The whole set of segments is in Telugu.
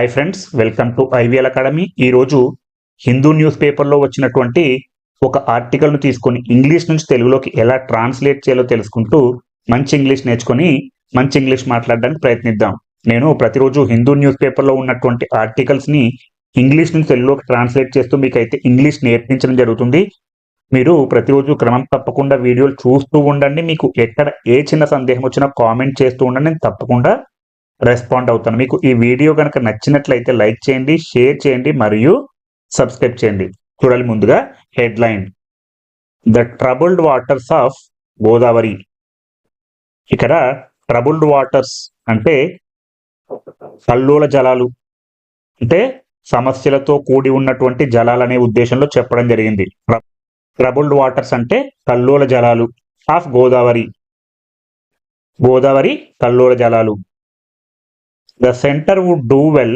Hi friends welcome to IVL academy ఈరోజు హిందూ న్యూస్ పేపర్లో వచ్చినటువంటి ఒక ఆర్టికల్ను తీసుకొని ఇంగ్లీష్ నుంచి తెలుగులోకి ఎలా ట్రాన్స్లేట్ చేయాలో తెలుసుకుంటూ మంచి ఇంగ్లీష్ నేర్చుకొని మంచి ఇంగ్లీష్ మాట్లాడడానికి ప్రయత్నిద్దాం. నేను ప్రతిరోజు హిందూ న్యూస్ పేపర్లో ఉన్నటువంటి ఆర్టికల్స్ని ఇంగ్లీష్ నుంచి తెలుగులోకి ట్రాన్స్లేట్ చేస్తూ మీకు అయితే ఇంగ్లీష్ నేర్పించడం జరుగుతుంది. మీరు ప్రతిరోజు క్రమం తప్పకుండా వీడియోలు చూస్తూ ఉండండి. మీకు ఎక్కడ ఏ చిన్న సందేహం వచ్చినా కామెంట్ చేస్తూ ఉండండి. నేను తప్పకుండా రెస్పాండ్ అవుతాను. మీకు ఈ వీడియో కనుక నచ్చినట్లయితే లైక్ చేయండి షేర్ చేయండి మరియు సబ్స్క్రైబ్ చేయండి. చూడాలి ముందుగా headline. The troubled waters of Godavari. ఇక్కడ ట్రబుల్డ్ వాటర్స్ అంటే కల్లోల జలాలు అంటే సమస్యలతో కూడి ఉన్నటువంటి జలాలు అనే ఉద్దేశంలో చెప్పడం జరిగింది. ట్రబుల్డ్ వాటర్స్ అంటే కల్లోల జలాలు ఆఫ్ గోదావరి. గోదావరి కల్లోల జలాలు. The center would do well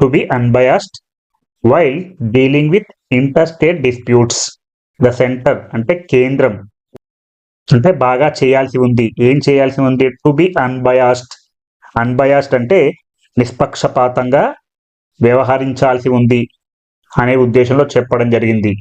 to be unbiased while dealing with interstate disputes. The centre అంటే కేంద్రం అంటే బాగా చేయాల్సి ఉంది. ఏం చేయాల్సి ఉంది? టు బి అన్బయాస్డ్ అన్బయాస్డ్ అంటే నిష్పక్షపాతంగా వ్యవహరించాల్సి ఉంది అనే ఉద్దేశంలో చెప్పడం జరిగింది.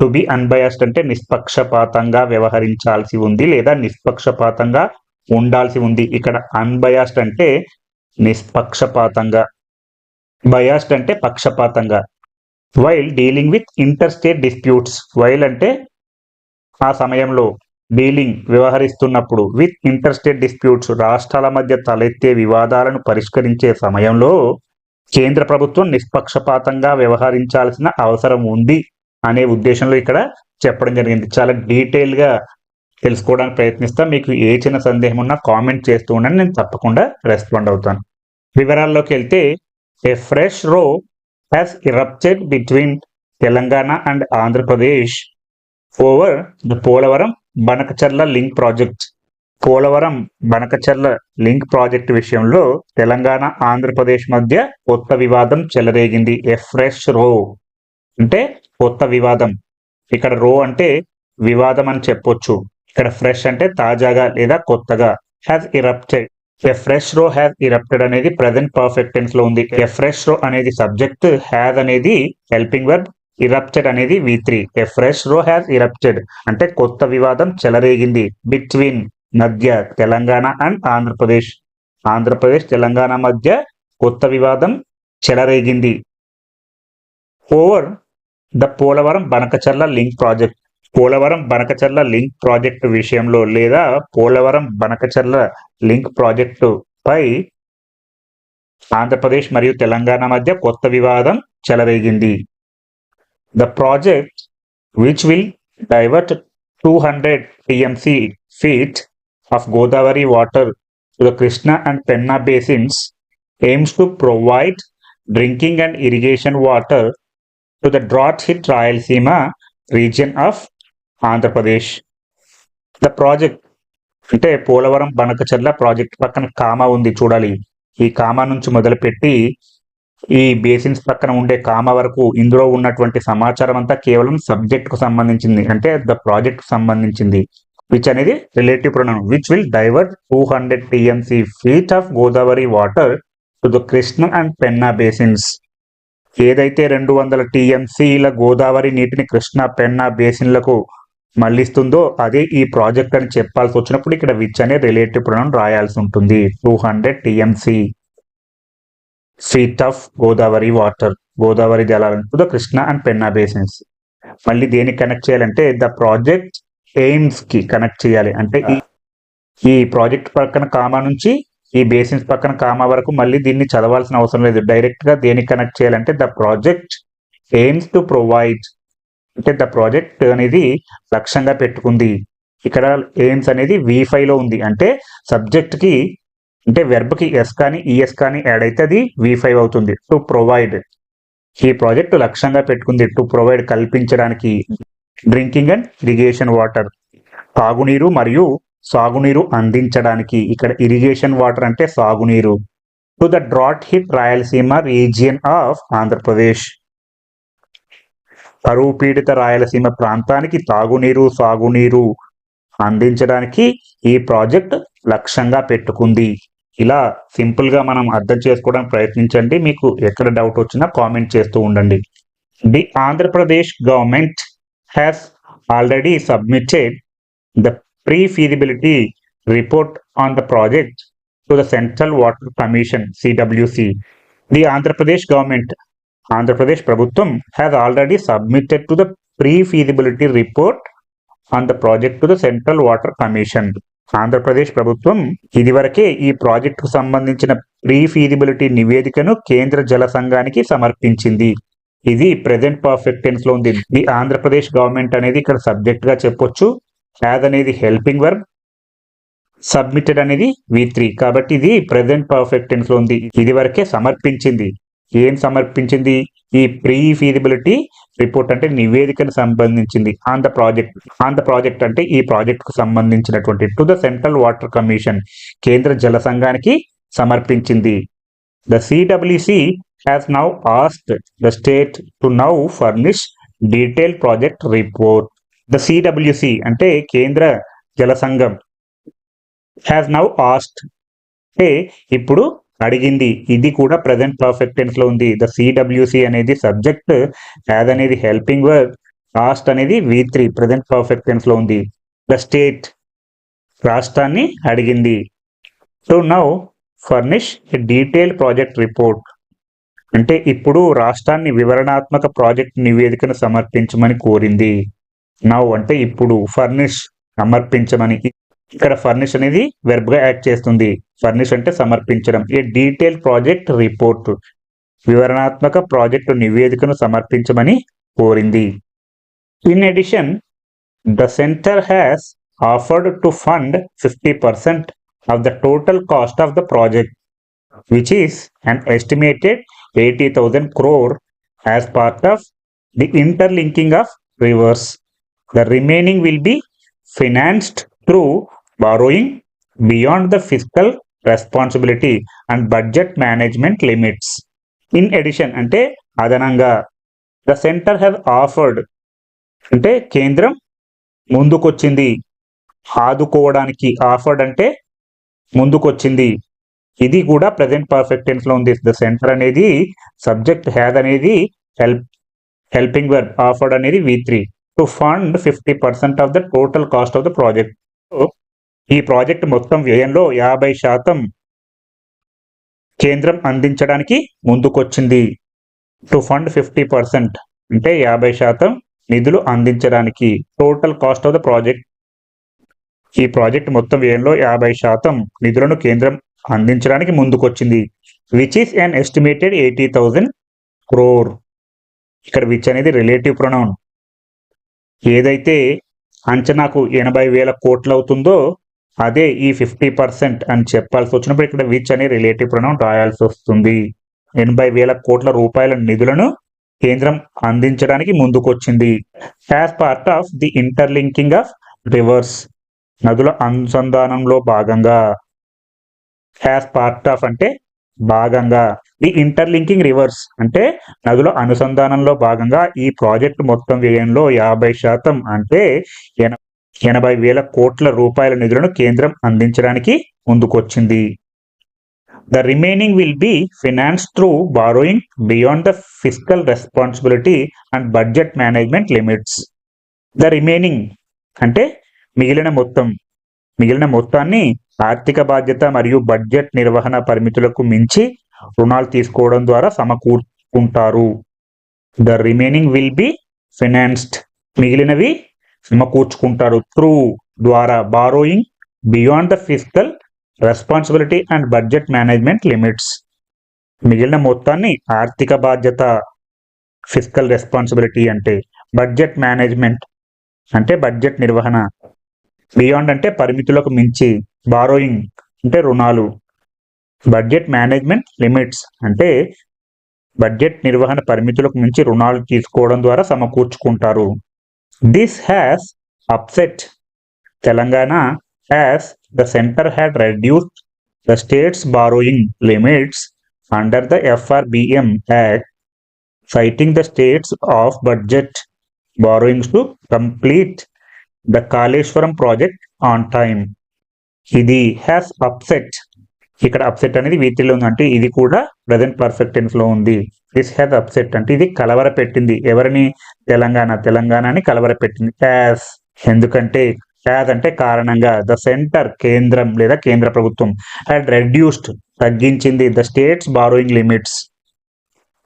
టు బి అన్బయాస్డ్ అంటే నిష్పక్షపాతంగా వ్యవహరించాల్సి ఉంది లేదా నిష్పక్షపాతంగా ఉండాల్సి ఉంది. ఇక్కడ అన్బయాస్డ్ అంటే నిష్పక్షపాతంగా బయాస్డ్ అంటే పక్షపాతంగా while dealing with interstate disputes while అంటే ఆ సమయంలో డీలింగ్ వ్యవహరిస్తున్నప్పుడు విత్ ఇంటర్ స్టేట్ డిస్ప్యూట్స్ రాష్ట్రాల మధ్య తలెత్తే వివాదాలను పరిష్కరించే సమయంలో కేంద్ర ప్రభుత్వం నిష్పక్షపాతంగా వ్యవహరించాల్సిన అవసరం ఉంది అనే ఉద్దేశంలో ఇక్కడ చెప్పడం జరిగింది. చాలా డీటెయిల్గా తెలుసుకోవడానికి ప్రయత్నిస్తా. మీకు ఏ చిన్న సందేహం ఉన్నా కామెంట్ చేస్తూ ఉండండి. నేను తప్పకుండా రెస్పాండ్ అవుతాను. వివరాల్లోకి వెళ్తే a fresh row has erupted between Telangana and Andhra Pradesh over the Polavaram Banakacherla link project. Polavaram Banakacherla link project విషయంలో తెలంగాణ ఆంధ్రప్రదేశ్ మధ్య కొత్త వివాదం చెలరేగింది. ఎ ఫ్రెష్ రో అంటే కొత్త వివాదం. ఇక్కడ రో అంటే వివాదం అని చెప్పొచ్చు. ఇక్కడ ఫ్రెష్ అంటే తాజాగా లేదా కొత్తగా. Has erupted a fresh row has erupted అనేది ప్రజెంట్ పర్ఫెక్ట్ టెన్స్లో ఉంది. ఎ ఫ్రెష్ రో అనేది సబ్జెక్ట్ హ్యాస్ అనేది హెల్పింగ్ వర్బ్ ఇరప్టెడ్ అనేది V three a fresh row has erupted అంటే కొత్త వివాదం చెలరేగింది. బిట్వీన్ మధ్య తెలంగాణ అండ్ ఆంధ్రప్రదేశ్. ఆంధ్రప్రదేశ్ తెలంగాణ మధ్య కొత్త వివాదం చెలరేగింది. Over the Polavaram Banakacherla link project Polavaram Banakacherla link project విషయంలో లేదా పోలవరం బనకచర్ల లింక్ ప్రాజెక్టు పై ఆంధ్రప్రదేశ్ మరియు తెలంగాణ మధ్య కొత్త వివాదం చెలరేగింది. The project which will divert two hundred TMC feet of Godavari water to the Krishna and Penna basins aims to provide drinking and irrigation water to the drought hit Rayalaseema region of Andhra Pradesh. The project అంటే పోలవరం బనకచర్ల ప్రాజెక్ట్ పక్కన కామా ఉంది చూడాలి. ఈ కామా నుంచి మొదలుపెట్టి ఈ బేసిన్స్ పక్కన ఉండే కామా వరకు ఇందులో ఉన్నటువంటి సమాచారం అంతా కేవలం సబ్జెక్ట్కు సంబంధించింది. అంటే ద ప్రాజెక్ట్కు సంబంధించింది. విచ్ అనేది relative pronoun which will divert two hundred TMC feet of Godavari water to the Krishna and Penna basins ఏదైతే రెండు వందల టీఎంసీల గోదావరి నీటిని కృష్ణ పెన్నా బేసిన్లకు మళ్ళిస్తుందో అదే ఈ ప్రాజెక్ట్ అని చెప్పాల్సి వచ్చినప్పుడు ఇక్కడ విచ్ అనే రిలేటివ్ ప్రొనౌన్ రాయాల్సి ఉంటుంది. Two hundred TMC feet of Godavari water Godavari జలాలు కృష్ణ అండ్ పెన్నా బేసిన్స్ మళ్ళీ దేనికి కనెక్ట్ చేయాలంటే ద ప్రాజెక్ట్ ఎయిమ్స్కి కనెక్ట్ చేయాలి. అంటే ఈ ఈ ప్రాజెక్ట్ పక్కన కామా నుంచి ఈ బేసిన్స్ పక్కన కామా వరకు మళ్ళీ దీన్ని చదవాల్సిన అవసరం లేదు. డైరెక్ట్గా దేనికి కనెక్ట్ చేయాలంటే the project aims to provide అంటే ద ప్రాజెక్ట్ అనేది లక్ష్యంగా పెట్టుకుంది. ఇక్కడ ఎయిమ్స్ అనేది వి ఫైవ్లో ఉంది. అంటే సబ్జెక్ట్కి అంటే వెర్బ్కి ఎస్ కానీ e ఈఎస్ కానీ యాడ్ అయితే అది వి ఫైవ్ అవుతుంది. టు ప్రొవైడ్ ఈ ప్రాజెక్ట్ లక్ష్యంగా పెట్టుకుంది. టు ప్రొవైడ్ కల్పించడానికి. డ్రింకింగ్ అండ్ ఇరిగేషన్ వాటర్ తాగునీరు మరియు సాగునీరు అందించడానికి. ఇక్కడ ఇరిగేషన్ వాటర్ అంటే సాగునీరు. To the drought hit Rayalaseema region of Andhra Pradesh. కరువు పీడిత రాయలసీమ ప్రాంతానికి తాగునీరు సాగునీరు అందించడానికి ఈ ప్రాజెక్ట్ లక్ష్యంగా పెట్టుకుంది. ఇలా సింపుల్గా మనం అర్థం చేసుకోవడానికి ప్రయత్నించండి. మీకు ఎక్కడ డౌట్ వచ్చినా కామెంట్ చేస్తూ ఉండండి. The Andhra Pradesh government has already submitted the pre feasibility report on the project to the central water commission CWC the Andhra Pradesh government Andhra Pradesh ప్రభుత్వం has already submitted to the pre feasibility report on the project to the central water commission Andhra Pradesh ప్రభుత్వం ఇదివరకే ఈ ప్రాజెక్టుకు సంబంధించిన ప్రీ ఫీజిబిలిటీ నివేదికను కేంద్ర జల సంఘానికి సమర్పించింది. ఇది ప్రెసెంట్ పర్ఫెక్ట్ టెన్స్లో ఉంది. ఈ ఆంధ్రప్రదేశ్ గవర్నమెంట్ అనేది ఇక్కడ సబ్జెక్ట్గా చెప్పొచ్చు. యాజ్ అనేది హెల్పింగ్ వర్బ్ సబ్మిటెడ్ అనేది వి త్రీ కాబట్టి ఇది ప్రెసెంట్ పర్ఫెక్ట్ టెన్స్లో ఉంది. ఇది వరకే సమర్పించింది. ఏం సమర్పించింది? ఈ ప్రీ ఫీజిబిలిటీ రిపోర్ట్ అంటే నివేదికను సంబంధించింది. On the project on the project అంటే ఈ ప్రాజెక్ట్కు సంబంధించినటువంటి to the central water commission కేంద్ర జల సంఘానికి సమర్పించింది. The CWC has now asked the state to now furnish detail project report the CWC అంటే కేంద్ర జల సంఘం హ్యాస్ నౌ ఆస్ట్ అంటే ఇప్పుడు అడిగింది. ఇది కూడా ప్రజెంట్ పర్ఫెక్ట్ టెన్స్లో ఉంది. ద సిడబ్ల్యూసి అనేది సబ్జెక్ట్ యాజ్ అనేది హెల్పింగ్ వర్డ్ కాస్ట్ అనేది వి త్రీ ప్రజెంట్ పర్ఫెక్ట్ టెన్స్లో ఉంది. ద స్టేట్ రాష్ట్రాన్ని అడిగింది. So now furnish detail project report అంటే ఇప్పుడు రాష్ట్రాన్ని వివరణాత్మక ప్రాజెక్ట్ నివేదికను సమర్పించమని కోరింది. నౌ అంటే ఇప్పుడు ఫర్నిష్ సమర్పించమని ఇక్కడ ఫర్నిష్ అనేది వెర్బ్గా చేస్తుంది. ఫర్నిష్ అంటే సమర్పించడం. ఏ డీటెయిల్ ప్రాజెక్ట్ రిపోర్ట్ వివరణాత్మక ప్రాజెక్టు నివేదికను సమర్పించమని కోరింది. In addition the centre has offered to fund fifty percent of the total cost of the project which is an estimated 80,000 crore as part of the interlinking of rivers. The remaining will be financed through borrowing beyond the fiscal responsibility and budget management limits. In addition అంటే అదనంగా ద సెంటర్ హ్యావ్ ఆఫర్డ్ అంటే కేంద్రం ముందుకొచ్చింది. ఆదుకోవడానికి ఆఫర్డ్ అంటే ముందుకొచ్చింది. ఇది కూడా ప్రజెంట్ పర్ఫెక్ట్ ఉంది. ద సెంటర్ అనేది సబ్జెక్ట్ హ్యాద్ అనేది హెల్ప్ హెల్పింగ్ వర్బ్ ఆఫర్డ్ అనేది V three to fund fifty percent of the total cost of the project ఈ ప్రాజెక్ట్ మొత్తం వ్యయంలో యాభై శాతం కేంద్రం అందించడానికి ముందుకొచ్చింది. టు ఫండ్ ఫిఫ్టీ పర్సెంట్ అంటే యాభై శాతం నిధులు అందించడానికి. Total cost of the project. ఈ ప్రాజెక్ట్ మొత్తం వ్యయంలో యాభై శాతం నిధులను కేంద్రం అందించడానికి ముందుకొచ్చింది. Which is an estimated eighty thousand crore ఇక్కడ విచ్ అనేది రిలేటివ్ ప్రొనౌన్ ఏదైతే అంచనాకు ఎనభై వేల కోట్లు అవుతుందో అదే ఈ ఫిఫ్టీ పర్సెంట్ అని చెప్పాల్సి వచ్చినప్పుడు ఇక్కడ విచ్ అనే రిలేటివ్ ప్రణం రాయాల్సి వస్తుంది. ఎనభై వేల కోట్ల రూపాయల నిధులను కేంద్రం అందించడానికి ముందుకొచ్చింది. As part of the interlinking of rivers నదుల అనుసంధానంలో భాగంగా. యాజ్ పార్ట్ ఆఫ్ అంటే భాగంగా. ది ఇంటర్లింకింగ్ రివర్స్ అంటే నదుల అనుసంధానంలో భాగంగా ఈ ప్రాజెక్ట్ మొత్తం వ్యయంలో యాభై శాతం అంటే ఎన ఎనభై వేల కోట్ల రూపాయల నిధులను కేంద్రం అందించడానికి ముందుకొచ్చింది. The remaining will be finance through borrowing beyond the physical responsibility and budget management limits the remaining అంటే మిగిలిన మొత్తం మిగిలిన మొత్తాన్ని ఆర్థిక బాధ్యత మరియు బడ్జెట్ నిర్వహణ పరిమితులకు మించి రుణాలు తీసుకోవడం ద్వారా సమకూర్చుకుంటారు. The remaining will be financed మిగిలినవి సమకూర్చుకుంటారు త్రూ ద్వారా borrowing beyond the physical responsibility and budget management limits మిగిలిన మొత్తాన్ని ఆర్థిక బాధ్యత ఫిజికల్ రెస్పాన్సిబిలిటీ అంటే బడ్జెట్ మేనేజ్మెంట్ అంటే బడ్జెట్ నిర్వహణ. బియాండ్ అంటే పరిమితులకు మించి బారోయింగ్ అంటే రుణాలు. బడ్జెట్ మేనేజ్మెంట్ లిమిట్స్ అంటే బడ్జెట్ నిర్వహణ పరిమితులకు మించి రుణాలు తీసుకోవడం ద్వారా సమకూర్చుకుంటారు. This has upset Telangana has the centre had reduced the states borrowing limits under the FRBM act citing the states of budget borrowings to complete the Kaleshwaram project on time. ఇది హ్యాస్ అప్సెట్ ఇక్కడ అప్సెట్ అనేది వీటిలో ఉంది అంటే ఇది కూడా ప్రజెంట్ పర్ఫెక్ట్ టెన్స్ ఉంది. దిస్ హ్యాస్ అప్సెట్ అంటే ఇది కలవర పెట్టింది ఎవరిని? తెలంగాణ. తెలంగాణని కలవర పెట్టింది యాజ్ ఎందుకంటే? యాజ్ అంటే కారణంగా ద సెంటర్ కేంద్రం లేదా కేంద్ర ప్రభుత్వం హ్యాడ్ రెడ్యూస్డ్ తగ్గించింది. ద స్టేట్స్ బారోయింగ్ లిమిట్స్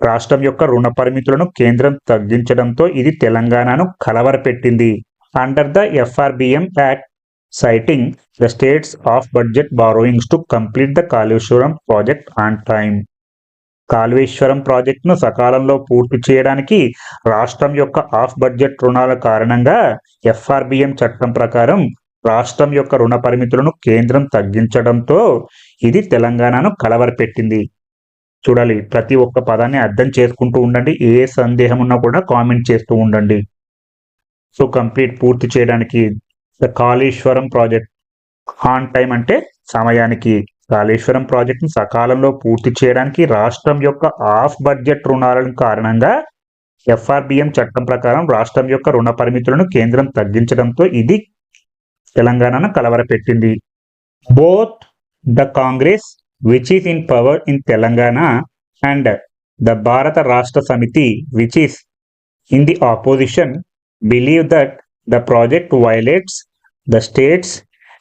రాష్ట్రం యొక్క రుణ పరిమితులను కేంద్రం తగ్గించడంతో ఇది తెలంగాణను కలవరపెట్టింది. Under the FRBM act citing the states of budget borrowings to complete the Kaleshwaram project on time Kaleshwaram ప్రాజెక్టును సకాలంలో పూర్తి చేయడానికి రాష్ట్రం యొక్క ఆఫ్ బడ్జెట్ రుణాల కారణంగా ఎఫ్ఆర్బిఎం చట్టం ప్రకారం రాష్ట్రం యొక్క రుణ పరిమితులను కేంద్రం తగ్గించడంతో ఇది తెలంగాణను కలవరపెట్టింది. చూడాలి ప్రతి ఒక్క పదాన్ని అర్థం చేసుకుంటూ ఉండండి ఏ సందేహం ఉన్నా కూడా కామెంట్ చేస్తూ ఉండండి. సో కంప్లీట్ పూర్తి చేయడానికి కాళేశ్వరం ప్రాజెక్ట్ ఆన్ టైం అంటే సమయానికి కాళేశ్వరం ప్రాజెక్టును సకాలంలో పూర్తి చేయడానికి రాష్ట్రం యొక్క ఆఫ్ బడ్జెట్ రుణాలను కారణంగా ఎఫ్ఆర్బిఎం చట్టం ప్రకారం రాష్ట్రం యొక్క రుణ పరిమితులను కేంద్రం తగ్గించడంతో ఇది తెలంగాణను కలవరపెట్టింది. Both the Congress which is in power in Telangana and the Bharat Rashtra Samithi which is in the opposition believe that the project violates the states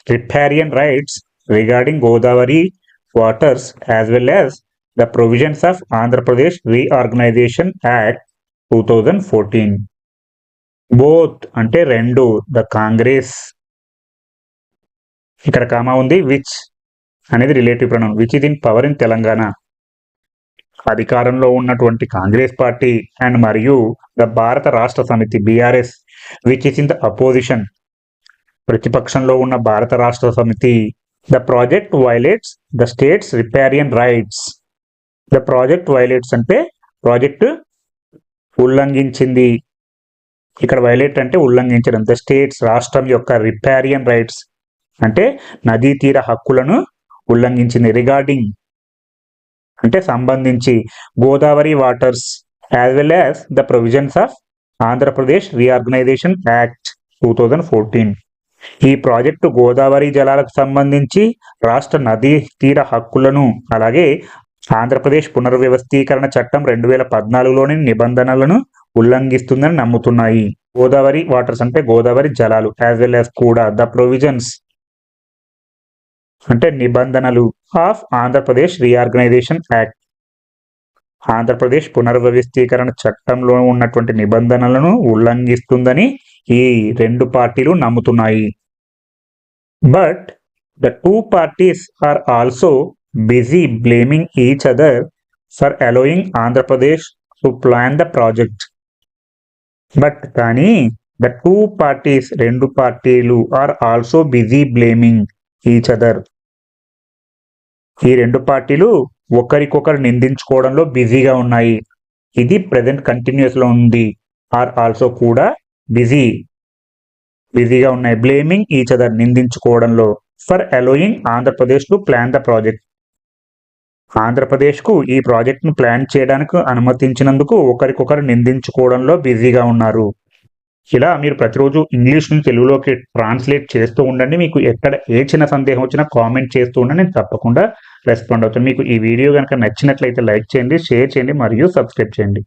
riparian rights regarding Godavari waters as well as the provisions of Andhra Pradesh Reorganization Act 2014. Both అంటే రెండు ద కాంగ్రెస్ ఇక్కడ కామా ఉంది విచ్ అనేది relative ప్రణం which is in power in Telangana అధికారంలో ఉన్నటువంటి కాంగ్రెస్ పార్టీ అండ్ మరియు the Bharat Rashtra Samithi BRS which is in the opposition ప్రతిపక్షంలో ఉన్న Bharat Rashtra Samithi the project violates the states riparian rights. The project violates అంటే ప్రాజెక్ట్ ఉల్లంఘించింది. ఇక్కడ వైలేట్ అంటే ఉల్లంఘించడం. ద స్టేట్స్ రాష్ట్రం యొక్క రిపేరియన్ రైట్స్ అంటే నదీ తీర హక్కులను ఉల్లంఘించింది. రిగార్డింగ్ అంటే సంబంధించి Godavari waters as well as the provisions of Andhra Pradesh reorganisation act two thousand fourteen ఈ ప్రాజెక్టు గోదావరి జలాలకు సంబంధించి రాష్ట్ర నదీ తీర హక్కులను అలాగే ఆంధ్రప్రదేశ్ పునర్వ్యవస్థీకరణ చట్టం రెండు వేల పద్నాలుగులోని నిబంధనలను ఉల్లంఘిస్తుందని నమ్ముతున్నాయి. గోదావరి వాటర్స్ అంటే గోదావరి జలాలు యాజ్ వెల్ యాజ్ కూడా ద ప్రొవిజన్స్ అంటే నిబంధనలు of Andhra Pradesh reorganisation act. Andhra Pradesh పునర్వ్యవస్థీకరణ చట్టంలో ఉన్నటువంటి నిబంధనలను ఉల్లంఘిస్తుందని ఈ రెండు పార్టీలు నమ్ముతున్నాయి. But the two parties are also busy blaming each other for allowing Andhra Pradesh to plan the project but కానీ ద టూ పార్టీస్ రెండు పార్టీలు are also busy blaming each other ఈ రెండు పార్టీలు ఒకరికొకరు నిందించుకోవడంలో బిజీగా ఉన్నాయి. ఇది ప్రజెంట్ కంటిన్యూస్లో ఉంది. ఆర్ ఆల్సో కూడా బిజీ బిజీగా ఉన్నాయి. బ్లేమింగ్ ఈచ్ అదర్ నిందించుకోవడంలో. ఫర్ అలోయింగ్ ఆంధ్రప్రదేశ్కు ప్లాన్ ద ప్రాజెక్ట్ ఆంధ్రప్రదేశ్కు ఈ ప్రాజెక్ట్ను ప్లాన్ చేయడానికి అనుమతించినందుకు ఒకరికొకరు నిందించుకోవడంలో బిజీగా ఉన్నారు. ఇలా మీరు ప్రతిరోజు ఇంగ్లీష్ నుంచి తెలుగులోకి ట్రాన్స్లేట్ చేస్తూ ఉండండి. మీకు ఎక్కడ ఏ చిన్న సందేహం వచ్చినా కామెంట్ చేస్తూ ఉండండి. నేను తప్పకుండా రెస్పాండ్ అవుతాను. మీకు ఈ వీడియో కనుక నచ్చినట్లయితే లైక్ చేయండి షేర్ చేయండి మరియు సబ్స్క్రైబ్ చేయండి.